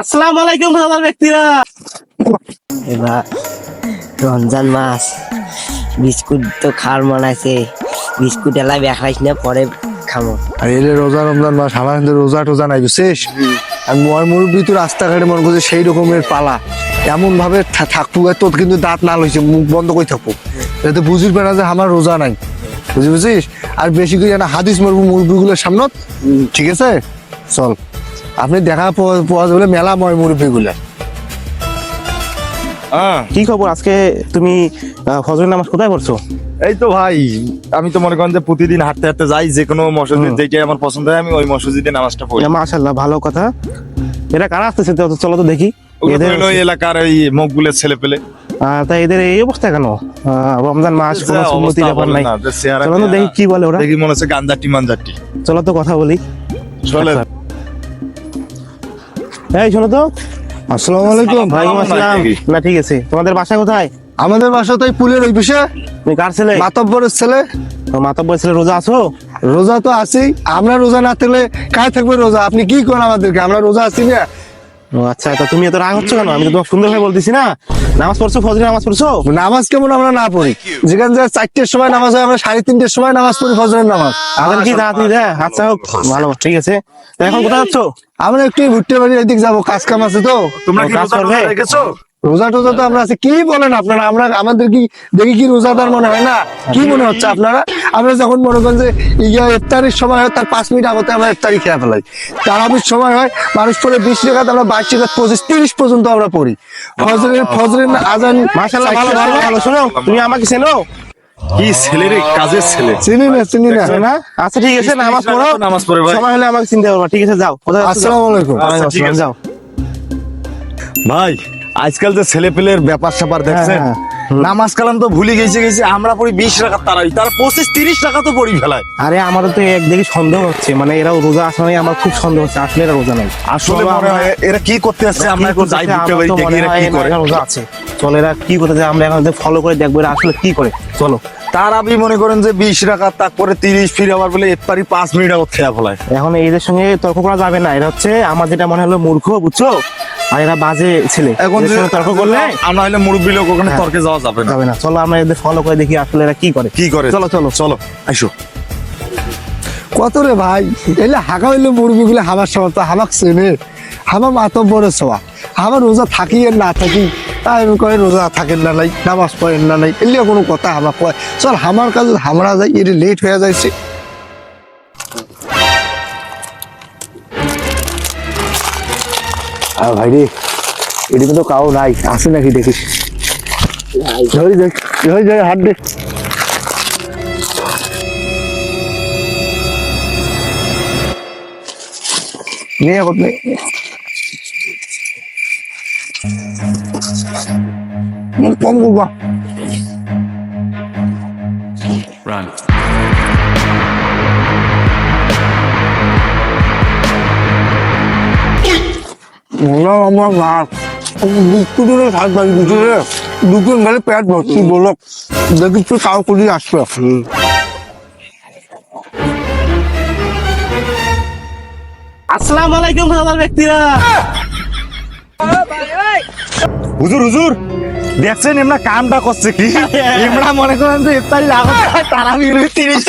আসসালামু আলাইকুম দাদার ব্যক্তিরা। এবার রমজান মাস বিস্কুট তো খাওয়ার মন আছে বিস্কুট এলা দেখাইস না পরে খাব আর এলে রোজা রমজান মাস আমার কিন্তু রোজা টোজা নাই বুঝছিস? আর ময় মুরব্বী তো রাস্তাঘাটে মনে করছে সেই রকমের পালা। এমন ভাবে থাকব তোর কিন্তু দাঁত না লইছে মুখ বন্ধ করে থাকব যাতে বুঝিস না যে আমার রোজা নাই বুঝি বুঝিস? আর বেশি করে না হাদিস মরবো মুরব্বীগুলোর সামনত ঠিক আছে? চল। আপনি দেখা পাওয়া- যাবে মেলা ময় মুরব্বীগুলা হ্যাঁ। কি খবর? আজকে তুমি ফজরের নামাজ কোথায় পড়ছো? এই তো ভাই আমি তো মনে করেন যে প্রতিদিন হাঁটতে হাঁটতে যাই যে কোনো মসজিদ যেটাই আমার পছন্দ হয় আমি ওই মসজিদে নামাজটা পড়ি। মাশাল্লাহ ভালো কথা। এটা কারা আসতেছে? তো চলো তো দেখি। এদের ওই এলাকার ওই মকগুলের ছেলে পেলে আহ, তা এদের এই অবস্থা কেন? রমজান মাস কোনো সুন্নতি ব্যাপার নাই। চলো তো দেখি কি বলে ওরা। দেখি মনে হচ্ছে গাঞ্জাটি মাঞ্জাটি চলো তো কথা বলি। চলে আচ্ছা। এই শোনো তো। আসসালামু আলাইকুম। ভাইকুম আসসালাম না ঠিক আছে। তোমাদের বাসা কোথায়? আমাদের বাসা তো এই পুলের ওই পিছে তুমি কার ছেলে? মাতব্বরের ছেলে। মাতব্বরের ছেলে রোজা আছো? রোজা তো আছেই। আমরা রোজা না থাকলে কায় থাকবে রোজা? আপনি কি করেন আমাদেরকে? আমরা রোজা আছি না। ও আচ্ছা তা তুমি এত রাগ হচ্ছ কেন? আমি তো তোমাকে সুন্দর ভাবে বলতেছি না। নামাজ পড়ছো ফজরে নামাজ পড়ছো? নামাজ কেমন আমরা না পড়ি। যেখানে যে চারটের সময় নামাজ হয় আমরা সাড়ে তিনটের সময় নামাজ পড়ি ফজরের নামাজ। আমাদের কি তাড়াতাড়ি দেয় আচ্ছা হোক ভালো ঠিক আছে। এখন কোথায় যাচ্ছ? আমরা একটু ভুট্টে বাড়ির এদিক যাব কাজ কাম আছে তো। তোমরা কি কাজ করবে? রোজা টোজা তো আমরা আছে। কি বলেন আপনারা? আমরা আমাদের কি দেখি কি রোজাদার মনে হয় না? কি মনে হচ্ছে আপনারা? আমরা যখন মনে করেন যে ইয়া ইফতারির সময় হয় তার পাঁচ মিনিট আগতে আমরা ইফতারি খেয়ে ফেলাই। তারাবির সময় হয় মানুষ পরে বিশ টাকা আমরা বাইশ টাকা পঁচিশ তিরিশ পর্যন্ত আমরা পড়ি। ফজরের ফজরের আজান ভালো ভালো ভালো শোনো তুমি আমাকে চেনো? কি ছেলে রে কাজের ছেলে। চিনি না চিনি না। না? আচ্ছা ঠিক আছে নামাজ পড়ো। নামাজ পড়ে ভাই। সময় হলে আমাকে চিনতে পারবা। ঠিক আছে যাও। আসসালামু আলাইকুম। আচ্ছা, আসসালাম, যাও। ভাই আজকাল যে ছেলে পেলের ব্যাপার স্যাপার দেখছেন হ্যাঁ, নামাজ কালাম তো ভুলে গেছে গেছে আমরা পড়ি বিশ টাকা তারাই তার পঁচিশ তিরিশ টাকা তো পড়ি ফেলায়। আরে আমারও তো একদিকে সন্দেহ হচ্ছে মানে এরাও রোজা আসা নাই আমার খুব সন্দেহ হচ্ছে আসলে এরা রোজা নাই। আসলে আমরা- হয় এরা কি করতে আসছে আমরা এখন যাই বুঝতে পারি দেখি এরা কি করে। রোজা আছে। চলো এরা কি করতে যায় আমরা এখন ফলো করে দেখব এরা আসলে কি করে। চলো। তার আপনি মনে করেন যে বিশ টাকা তারপরে তিরিশ ফিরে আবার বলে এপারি পাঁচ মিনিট আগত খেয়া ফেলায়। এখন এদের সঙ্গে তর্ক করা যাবে না এরা হচ্ছে আমার যেটা মনে হলো মূর্খ বুঝছ? আর এরা বাজে ছেলে। এখন তর্ক করলে আমরা হলে মুরব্বী লোক ওখানে তর্কে যাওয়া যাবে না। যাবে না। চলো আমরা এদের ফলো করে দেখি আসলে এরা কি করে। কি করে? চলো চলো। চলো আইসো। কত রে ভাই? এলে হাঁকা হইলে মুরগি গুলো হামার সময় তো হামাক চেনে। হামা মাতব্বরের ছোয়া আমার রোজা থাকি আর না থাকি তাই আমি কয় রোজা থাকেন না নাই নামাজ পড়েন না নাই এলে কোনো কথা হামা কয়। চল হামার কাজ হামরা যাই এর লেট হয়ে যাইছে। আর ভাই রে, এদিকে তো কাউ নাই, আসে নাকি দেখিস ধরি দেখ ধরি ধরি হাত দেখ নিয়ে এখন নেই রান আমার নাক দুপুরে মেলে পেট ভর্তি বলো দেখি করি আসবে আসসালামু আলাইকুম দাদার ব্যক্তিরা হুজুর হুজুর দেখছেন এমনা কামটা করছে কি এমরা মনে করেন যে ইফতারি তারা তিরিশ